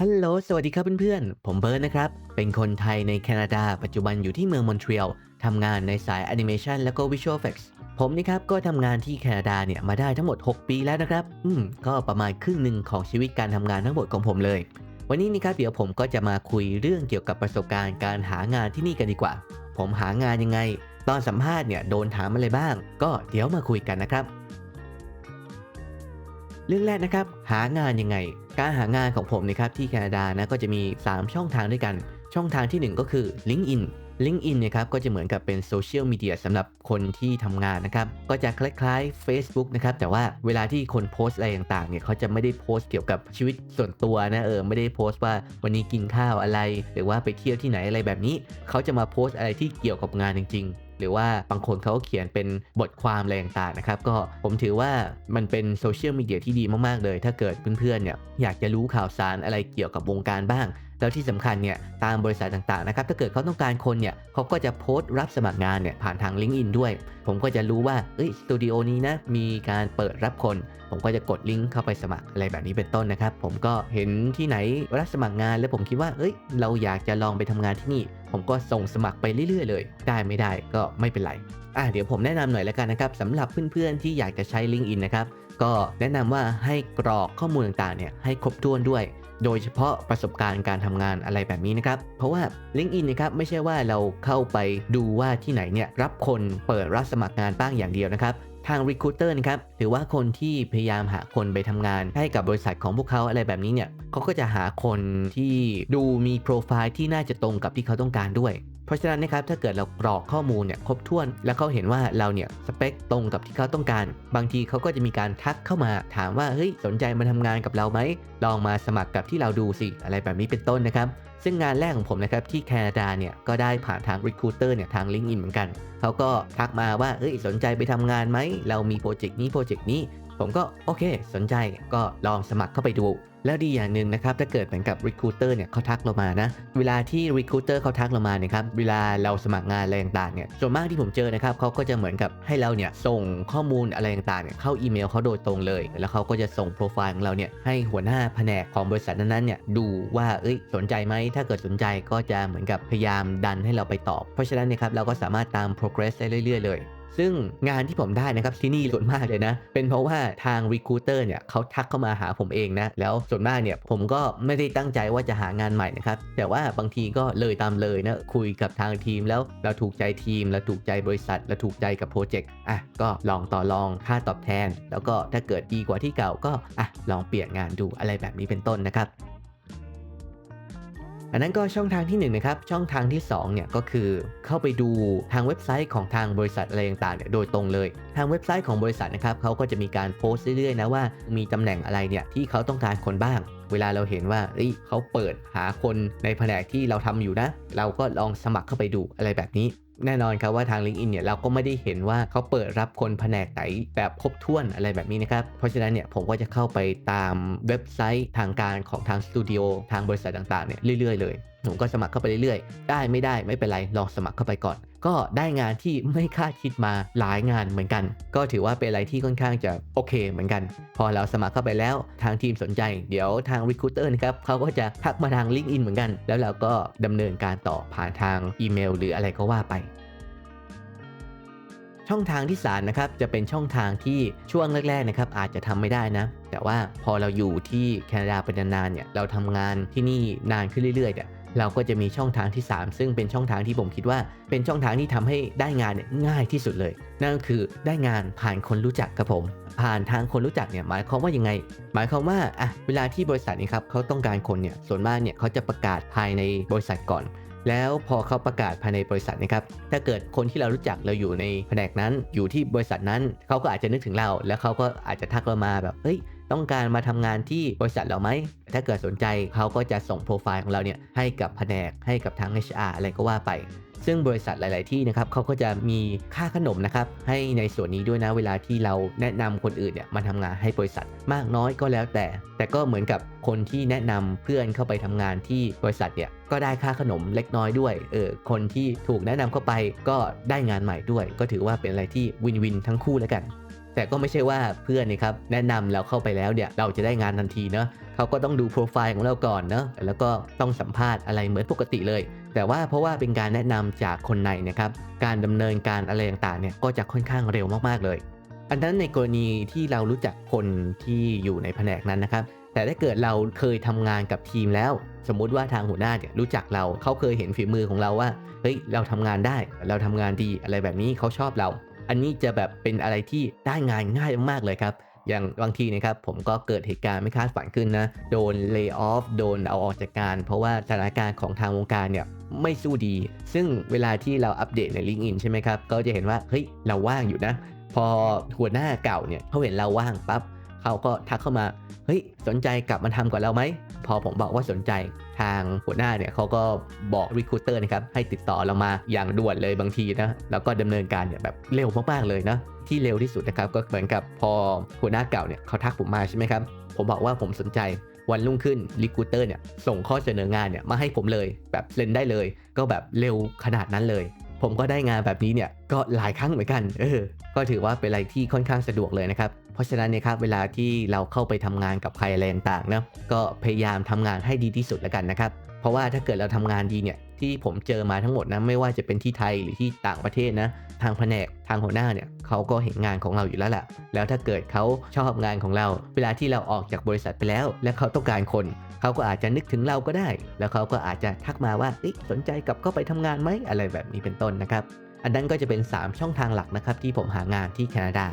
ฮัลโหล สวัสดีครับเพื่อนๆ ผมเบิร์ดนะครับ เป็นคนไทยในแคนาดา ปัจจุบันอยู่ที่เมืองมอนทรีออลทำงานในสายแอนิเมชันและก็วิชวลเอฟเฟกต์ผมนี่ครับ ก็ทำงานที่แคนาดาเนี่ย มาได้ทั้งหมด 6 ปีแล้วนะครับ อืม ก็ประมาณครึ่งหนึ่งของชีวิตการทำงานทั้งหมดของผมเลย วันนี้นี่ครับ เดี๋ยวผมก็จะมาคุยเรื่องเกี่ยวกับประสบการณ์การหางานที่นี่กันดีกว่า ผมหางานยังไง ตอนสัมภาษณ์เนี่ยโดนถามอะไรบ้าง ก็เดี๋ยวมาคุยกันนะครับ เรื่องแรกนะครับ หางานยังไง การหางานของผมนะครับที่แคนาดานะก็จะมี 3 ช่องทางด้วยกัน ช่องทางทีหนึ่1 ก็คือ LinkedIn LinkedIn นะครับก็จะเหมือนกับเป็นโซเชียลมีเดียสำหรับคนที่ทำงานนะครับ ก็จะคล้ายๆ Facebook นะครับ แต่ว่าเวลาที่คนโพสต์อะไรต่างๆเนี่ยเขาจะไม่ได้โพสต์เกี่ยวกับชีวิตส่วนตัวนะเออไม่ได้โพสต์ว่าวันนี้กินข้าวอะไร หรือว่าไปเที่ยวที่ไหนอะไรแบบนี้ เขาจะมาโพสต์อะไรที่เกี่ยวกับงานจริงๆ หรือว่าบางคนเขาเขียนเป็นบทความอะไรต่างๆนะครับ ก็ผมถือว่ามันเป็นโซเชียลมีเดียที่ดีมากๆเลย ถ้าเกิดเพื่อนๆเนี่ยอยากจะรู้ข่าวสารอะไรเกี่ยวกับวงการบ้าง แล้วที่สำคัญเนี่ยตามบริษัทต่างๆนะครับถ้าเกิดเขาต้องการคนเนี่ยเขาก็จะโพสต์รับสมัครงานเนี่ยผ่านทาง l i n k ์อินด้วย ผมก็จะรู้ว่าเอ้ยสตูดิโอนี้นะมีการเปิดรับคน ผมก็จะกดลิงก์เข้าไปสมัครอะไรแบบนี้เป็นต้นนะครับ ผมก็เห็นที่ไหนรับสมัครงาน แล้วผมคิดว่าเอ้ย เราอยากจะลองไปทำงานที่นี่ ผมก็ส่งสมัครไปเรื่อยๆเลย ได้ไม่ได้ก็ไม่เป็นไรอะเดี๋ยวผมแนะนำหน่อยแล้วกันนะครับสำหรับเพื่อนๆที่อยากจะใช้ l i n k ์อินนะครับก็แนะนำว่าให้กรอกข้อมูลต่างๆเนี่ยให้ครบถ้วนด้วย โดยเฉพาะประสบการณ์การทำงานอะไรแบบนี้นะครับ เพราะว่า LinkedIn นะครับไม่ใช่ว่าเราเข้าไปดูว่าที่ไหนเนี่ยรับคนเปิดรับสมัครงานบ้างอย่างเดียวนะครับ ทาง Recruiter นะครับหรือว่าคนที่พยายามหาคนไปทำงาน ให้กับบริษัทของพวกเขาอะไรแบบนี้เนี่ยเขาก็จะหาคนที่ดูมีโปรไฟล์ที่น่าจะตรงกับที่เขาต้องการด้วยเพราะฉะนั้นนะครับถ้าเกิดเรากรอกข้อมูลเนี่ยครบถ้วน แล้วเขาเห็นว่าเราเนี่ยสเปคตรงกับที่เขาต้องการ บางทีเขาก็จะมีการทักเข้ามาถามว่าเฮ้ยสนใจมาทำงานกับเราไหมลองมาสมัครกับที่เราดูสิอะไรแบบนี้เป็นต้นนะครับ ซึ่งงานแรกของผมนะครับที่แคนาดาเนี่ยก็ได้ผ่านทาง Recruiter เนี่ยทาง LinkedIn เหมือนกัน เขาก็ทักมาว่าเอ้ยสนใจไปทำงานไหม เรามีโปรเจกต์นี้โปรเจกต์นี้ ผมก็โอเค สนใจก็ลองสมัครเข้าไปดู แล้วดีอย่างหนึ่งนะครับ ถ้าเกิดเหมือนกับ Recruiter เนี่ยเขาทักเรามานะ เวลาที่ Recruiter เขาทักเรามาเนี่ยครับเวลาเราสมัครงานอะไรต่างๆเนี่ยส่วนมากที่ผมเจอนะครับเขาก็จะเหมือนกับให้เราเนี่ยส่งข้อมูลอะไรต่างๆเนี่ยเข้าอีเมลเขาโดยตรงเลย แล้วเขาก็จะส่งโปรไฟล์ของเราเนี่ยให้หัวหน้าแผนกของบริษัทนั้นๆเนี่ยดูว่าเอ้ยสนใจไหมถ้าเกิดสนใจก็จะเหมือนกับพยายามดันให้เราไปตอบ เพราะฉะนั้นเนะครับเราก็สามารถตาม progress ได้เรื่อยๆเลย ซึ่งงานที่ผมได้นะครับที่นี่ส่วนมากเลยนะ เป็นเพราะว่าทาง Recruiter เนี่ยเขาทักเข้ามาหาผมเองนะ แล้วส่วนมากเนี่ยผมก็ไม่ได้ตั้งใจว่าจะหางานใหม่นะครับ แต่ว่าบางทีก็เลยตามเลยนะ คุยกับทางทีมแล้วเราถูกใจทีมเราถูกใจบริษัทเราถูกใจกับโปรเจกต์อะก็ลองต่อรองค่าตอบแทน แล้วก็ถ้าเกิดดีกว่าที่เก่าก็อะลองเปลี่ยนงานดูอะไรแบบนี้เป็นต้นนะครับ อันนั้นก็ช่องทางที่1นงนะครับ ช่องทางที่2เนี่ยก็คือเข้าไปดูทางเว็บไซต์ของทางบริษัทอะไรต่างๆเนี่ยโดยตรงเลย ทางเว็บไซต์ของบริษัทนะครับเขาก็จะมีการโพสต์เรื่อยๆนะว่ามีตำแหน่งอะไรเนี่ยที่เขาต้องการคนบ้าง เวลาเราเห็นว่าเอ้ยเขาเปิดหาคนในแผนกที่เราทำอยู่นะ เราก็ลองสมัครเข้าไปดูอะไรแบบนี้ แน่นอนครับว่าทาง LinkedIn เนี่ยเราก็ไม่ได้เห็นว่าเขาเปิดรับคนแผนกไหนแบบครบถ้วนอะไรแบบนี้นะครับเพราะฉะนั้นเนี่ยผมก็จะเข้าไปตามเว็บไซต์ทางการของทางสตูดิโอทางบริษัทต่างๆเนี่ยเรื่อยๆเลยผมก็สมัครเข้าไปเรื่อยๆ ได้ไม่ได้ไม่เป็นไรลองสมัครเข้าไปก่อน ก็ได้งานที่ไม่คาดคิดมาหลายงานเหมือนกัน ก็ถือว่าเป็นอะไรที่ค่อนข้างจะโอเคเหมือนกัน พอเราสมัครเข้าไปแล้วทางทีมสนใจ เดี๋ยวทาง Recruiter นะครับเขาก็จะทักมาทาง LinkedIn เหมือนกัน แล้วเราก็ดำเนินการต่อผ่านทางอีเมล หรืออะไรก็ว่าไปช่องทางที่3นะครับจะเป็นช่องทางที่ช่วงแรกๆนะครับอาจจะทำไม่ได้นะ แต่ว่าพอเราอยู่ที่แคนาดาเป็นนานๆเนี่ยเราทำงานที่นี่นานขึ้นเรื่อยๆเนี่ย เราก็จะมีช่องทางที่ 3 ซึ่งเป็นช่องทางที่ผมคิดว่า เป็นช่องทางที่ทำให้ได้งานเนี่ยง่ายที่สุดเลย นั่นก็คือได้งานผ่านคนรู้จักครับผม ผ่านทางคนรู้จักเนี่ยหมายความว่ายังไง หมายความว่าอะเวลาที่บริษัทนี้ครับเขาต้องการคนเนี่ยส่วนมากเนี่ยเขาจะประกาศภายในบริษัทก่อนแล้วพอเขาประกาศภายในบริษัทนะครับ ถ้าเกิดคนที่เรารู้จักเราอยู่ในแผนกนั้น อยู่ที่บริษัทนั้น เขาก็อาจจะนึกถึงเรา แล้วเขาก็อาจจะทักเรามาแบบ เฮ้ย ต้องการมาทำงานที่บริษัทเราไหม ถ้าเกิดสนใจเขาก็จะส่งโปรไฟล์ของเราเนี่ยให้กับแผนกให้กับทาง HR อะไรก็ว่าไป ซึ่งบริษัทหลาย ๆ ที่นะครับเขาก็จะมีค่าขนมนะครับให้ในส่วนนี้ด้วยนะเวลาที่เราแนะนำคนอื่นเนี่ยมาทำงานให้บริษัทมากน้อยก็แล้วแต่ แต่ก็เหมือนกับคนที่แนะนำเพื่อนเข้าไปทำงานที่บริษัทเนี่ยก็ได้ค่าขนมเล็กน้อยด้วย เออ คนที่ถูกแนะนำเข้าไปก็ได้งานใหม่ด้วย ก็ถือว่าเป็นอะไรที่วินวินทั้งคู่แล้วกัน แต่ก็ไม่ใช่ว่าเพื่อนนะครับแนะนำเราเข้าไปแล้วเนี่ยเราจะได้งานทันทีเนาะเขาก็ต้องดูโปรไฟล์ของเราก่อนเนาะแล้วก็ต้องสัมภาษณ์อะไรเหมือนปกติเลย แต่ว่าเพราะว่าเป็นการแนะนำจากคนในนะครับการดำเนินการอะไรต่างๆเนี่ยก็จะค่อนข้างเร็วมากๆเลย อันนั้นในกรณีที่เรารู้จักคนที่อยู่ในแผนกนั้นนะครับแต่ถ้าเกิดเราเคยทำงานกับทีมแล้ว สมมุติว่าทางหัวหน้าเนี่ยรู้จักเราเขาเคยเห็นฝีมือของเราว่าเฮ้ยเราทำงานได้เราทำงานดีอะไรแบบนี้เขาชอบเรา อันนี้จะแบบเป็นอะไรที่ได้งานง่ายมากๆเลยครับ อย่างบางทีนะครับผมก็เกิดเหตุการณ์ไม่คาดฝันขึ้นนะ โดนเลิกออฟโดนเอาออกจากการ เพราะว่าสถานการณ์ของทางวงการเนี่ยไม่สู้ดี ซึ่งเวลาที่เราอัปเดตใน LinkedIn ใช่ไหมครับ ก็จะเห็นว่าเฮ้ยเราว่างอยู่นะ พอหัวหน้าเก่าเนี่ยเขาเห็นเราว่างปั๊บ เขาก็ทักเข้ามาเฮ้ยสนใจกลับมาทำกับเราไหม พอผมบอกว่าสนใจทางหัวหน้าเนี่ยเขาก็บอกรีคูเตอร์นะครับให้ติดต่อเรามาอย่างด่วนเลยบางทีนะแล้วก็ดำเนินการเนี่ยแบบเร็วมากๆเลยนะที่เร็วที่สุดนะครับก็เหมือนกับพอหัวหน้าเก่าเนี่ยเขาทักผมมาใช่ไหมครับผมบอกว่าผมสนใจวันรุ่งขึ้นรีคูเตอร์เนี่ยส่งข้อเสนองานเนี่ยมาให้ผมเลย แบบเซ็นได้เลย ก็แบบเร็วขนาดนั้นเลย ผมก็ได้งานแบบนี้เนี่ยก็หลายครั้งเหมือนกันเออก็ถือว่าเป็นอะไรที่ค่อนข้างสะดวกเลยนะครับเพราะฉะนั้นเนี่ยครับเวลาที่เราเข้าไปทำงานกับใครอะไรต่างๆนะก็พยายามทำงานให้ดีที่สุดแล้วกันนะครับเพราะว่าถ้าเกิดเราทำงานดีเนี่ยที่ผมเจอมาทั้งหมดนะไม่ว่าจะเป็นที่ไทยหรือที่ต่างประเทศนะทางแผนกทางหัวหน้าเนี่ยเขาก็เห็นงานของเราอยู่แล้วแหละแล้วถ้าเกิดเขาชอบงานของเรา เวลาที่เราออกจากบริษัทไปแล้ว และเขาต้องการคน เขาก็อาจจะนึกถึงเราก็ได้ แล้วเขาก็อาจจะทักมาว่าสนใจกลับเข้าไปทำงานไหมอะไรแบบนี้เป็นต้นนะครับ อันนั้นก็จะเป็น 3 ช่องทางหลักนะครับที่ผมหางานที่แคนาดา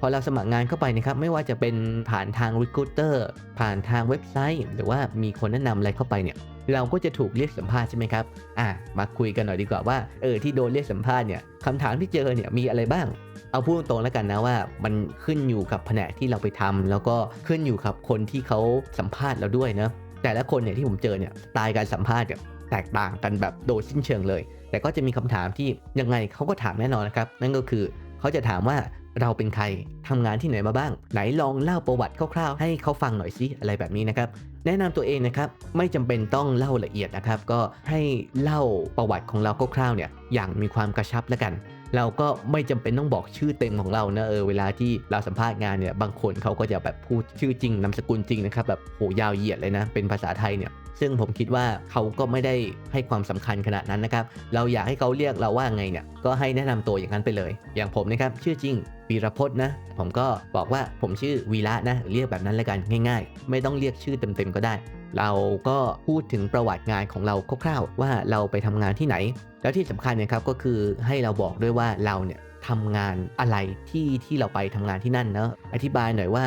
พอเราสมัครงานเข้าไปนะครับไม่ว่าจะเป็นผ่านทาง Recruiter ผ่านทางเว็บไซต์ หรือว่ามีคนแนะนำอะไรเข้าไปเนี่ยเราก็จะถูกเรียกสัมภาษณ์ใช่ไหมครับอะมาคุยกันหน่อยดีกว่าว่าเออที่โดนเรียกสัมภาษณ์เนี่ยคำถามที่เจอเนี่ยมีอะไรบ้าง เอาพูดตรงๆแล้วกันนะว่า มันขึ้นอยู่กับแผนกที่เราไปทำแล้วก็ขึ้นอยู่กับคนที่เขาสัมภาษณ์เราด้วยนะแต่ละคนเนี่ยที่ผมเจอเนี่ยสไตล์การสัมภาษณ์เนี่ยแตกต่างกันแบบโดยสิ้นเชิงเลย แต่ก็จะมีคำถามที่ยังไงเขาก็ถามแน่นอนนะครับนั่นก็คือเขาจะถามว่า เราเป็นใครทำงานที่ไหนมาบ้าง ไหนลองเล่าประวัติคร่าวๆ ให้เขาฟังหน่อยสิอะไรแบบนี้นะครับ แนะนำตัวเองนะครับ ไม่จำเป็นต้องเล่าละเอียดนะครับ ก็ให้เล่าประวัติของเราคร่าวๆเนี่ยอย่างมีความกระชับแล้วกัน เราก็ไม่จำเป็นต้องบอกชื่อเต็มของเรานะเออเวลาที่เราสัมภาษณ์งานเนี่ยบางคนเขาก็จะแบบพูดชื่อจริงนามสกุลจริงนะครับแบบโหยาวเหยียดเลยนะเป็นภาษาไทยเนี่ยซึ่งผมคิดว่าเขาก็ไม่ได้ให้ความสำคัญขนาดนั้นนะครับ เราอยากให้เขาเรียกเราว่าไงเนี่ย ก็ให้แนะนำตัวอย่างนั้นไปเลย อย่างผมนะครับ ชื่อจริง วีรพจน์นะ ผมก็บอกว่าผมชื่อวีระนะ เรียกแบบนั้นแล้วกันง่ายๆ ไม่ต้องเรียกชื่อเต็มๆก็ได้ เราก็พูดถึงประวัติงานของเราคร่าวๆ ว่าเราไปทำงานที่ไหน แล้วที่สำคัญนะครับก็คือให้เราบอกด้วยว่าเราเนี่ยทำงานอะไรที่ที่เราไปทำงานที่นั่นเนาะอธิบายหน่อยว่า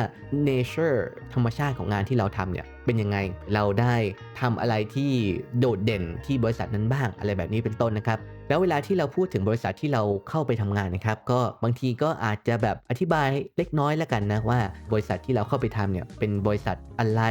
nature ธรรมชาติของงานที่เราทำเนี่ยเป็นยังไงเราได้ทำอะไรที่โดดเด่นที่บริษัทนั้นบ้างอะไรแบบนี้เป็นต้นนะครับ แล้วเวลาที่เราพูดถึงบริษัทที่เราเข้าไปทำงานนะครับ ก็บางทีก็อาจจะแบบอธิบายเล็กน้อยแล้วกันนะว่า บริษัทที่เราเข้าไปทำเนี่ยเป็นบริษัทอะไร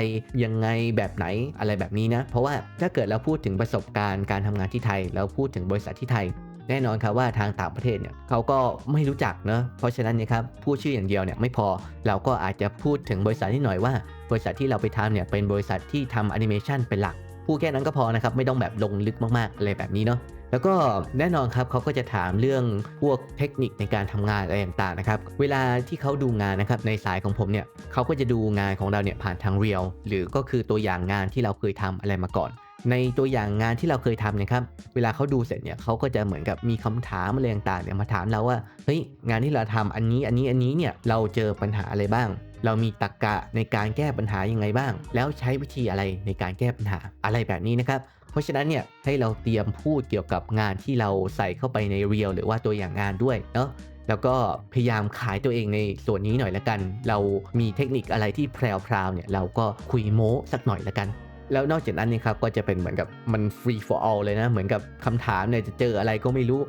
ยังไงแบบไหนอะไรแบบนี้นะ เพราะว่าถ้าเกิดเราพูดถึงประสบการณ์การทำงานที่ไทยแล้วพูดถึงบริษัทที่ไทยแน่นอนครับว่าทางต่างประเทศเนี่ยเขาก็ไม่รู้จักเนะเพราะฉะนั้นนี่ยครับพูดชื่ออย่างเดียวเนี่ยไม่พอเราก็อาจจะพูดถึงบริษัทนิดหน่อยว่า บริษัทที่เราไปทำเนี่ยเป็นบริษัทที่ทำแอนิเมชันเป็นหลักพูดแค่นั้นก็พอนะครับไม่ต้องแบบลงลึกมากๆอะไรแบบนี้เนาะ แล้วก็แน่นอนครับเขาก็จะถามเรื่องพวกเทคนิคในการทำงานอะไรต่างๆนะครับ เวลาที่เขาดูงานนะครับในสายของผมเนี่ยเขาก็จะดูงานของเราเนี่ยผ่านทางเรียลหรือก็คือตัวอย่างงานที่เราเคยทำอะไรมาก่อน ในตัวอย่างงานที่เราเคยทำนะครับ เวลาเขาดูเสร็จเนี่ยเขาก็จะเหมือนกับมีคำถามอะไรต่างๆเนี่ยมาถามเราว่าเฮ้ยงานที่เราทำอันนี้อันนี้อันนี้เนี่ยเราเจอปัญหาอะไรบ้างเรามีตรกกะในการแก้ปัญหายังไงบ้าง แล้วใช้วิธีอะไรในการแก้ปัญหาอะไรแบบนี้นะครับ เพราะฉะนั้นเนี่ยให้เราเตรียมพูดเกี่ยวกับงานที่เราใส่เข้าไปในเรียลหรือว่าตัวอย่างงานด้วยเนาะแล้วก็พยายามขายตัวเองในส่วนนี้หน่อยละกัน เรามีเทคนิคอะไรที่แพรวๆเนี่ยเราก็คุยโม้สักหน่อยละกัน แล้วนอกจากนั้นนี่ครับก็จะเป็นเหมือนกับมัน free for all เลยนะ เหมือนกับคำถามเนี่ยจะเจออะไรก็ไม่รู้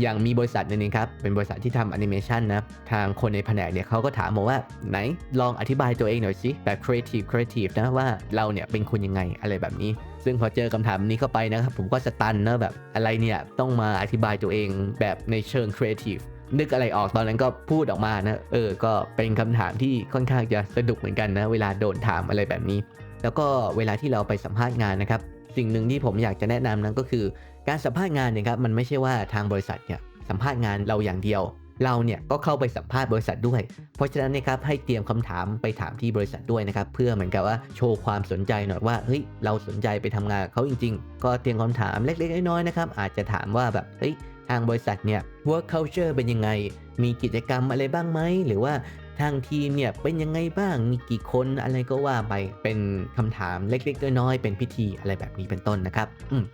อย่างมีบริษัทนึงครับ เป็นบริษัทที่ทำแอนิเมชันนะ ทางคนในแผนกเนี่ยเขาก็ถามมาว่าไหนลองอธิบายตัวเองหน่อยสิแบบ creative creative นะว่าเราเนี่ยเป็นคนยังไงอะไรแบบนี้ ซึ่งพอเจอคำถามนี้เข้าไปนะครับ ผมก็สตันนะแบบอะไรเนี่ยต้องมาอธิบายตัวเองแบบในเชิง creative นึกอะไรออกตอนนั้นก็พูดออกมานะ เออ ก็เป็นคำถามที่ค่อนข้างจะสนุกเหมือนกันนะ เวลาโดนถามอะไรแบบนี้ แล้วก็เวลาที่เราไปสัมภาษณ์งานนะครับ สิ่งหนึ่งที่ผมอยากจะแนะนำนั้นก็คือ การสัมภาษณ์งานเนี่ยครับมันไม่ใช่ว่าทางบริษัทเนี่ยสัมภาษณ์งานเราอย่างเดียว เราเนี่ยก็เข้าไปสัมภาษณ์บริษัทด้วย เพราะฉะนั้นนะครับให้เตรียมคำถามไปถามที่บริษัทด้วยนะครับเพื่อเหมือนกับว่าโชว์ความสนใจหน่อยว่าเฮ้ยเราสนใจไปทำงานกับเขาจริง ๆ ก็เตรียมคำถามเล็กๆน้อยๆนะครับอาจจะถามว่าแบบเฮ้ยทางบริษัทเนี่ย work culture เป็นยังไง มีกิจกรรมอะไรบ้างไหม หรือว่า ทางทีมเนี่ยเป็นยังไงบ้างมีกี่คนอะไรก็ว่าไปเป็นคำถามเล็กๆน้อยๆเป็นพิธีอะไรแบบนี้เป็นต้นนะครับ อืม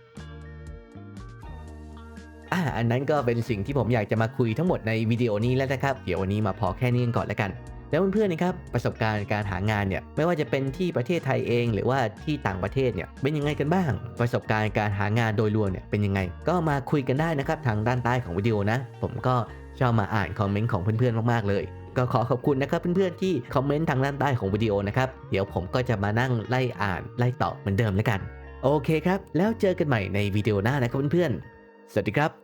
อ่าอันนั้นก็เป็นสิ่งที่ผมอยากจะมาคุยทั้งหมดในวิดีโอนี้แล้วนะครับ เดี๋ยววันนี้มาพอแค่นี้กันก่อนแล้วกัน แล้วเพื่อนๆนะครับประสบการณ์การหางานเนี่ยไม่ว่าจะเป็นที่ประเทศไทยเอง หรือว่าที่ต่างประเทศเนี่ยเป็นยังไงกันบ้าง ประสบการณ์การหางานโดยรวมเนี่ยเป็นยังไง ก็มาคุยกันได้นะครับทางด้านใต้ของวิดีโอนะ ผมก็ชอบมาอ่านคอมเมนต์ของเพื่อนๆมากๆเลย ก็ขอขอบคุณนะครับเพื่อนๆที่คอมเมนต์ทางด้านใต้ของวิดีโอนะครับ เดี๋ยวผมก็จะมานั่งไล่อ่านไล่ตอบเหมือนเดิมแล้วกัน โอเคครับ แล้วเจอกันใหม่ในวิดีโอหน้านะครับเพื่อนๆ สวัสดีครับ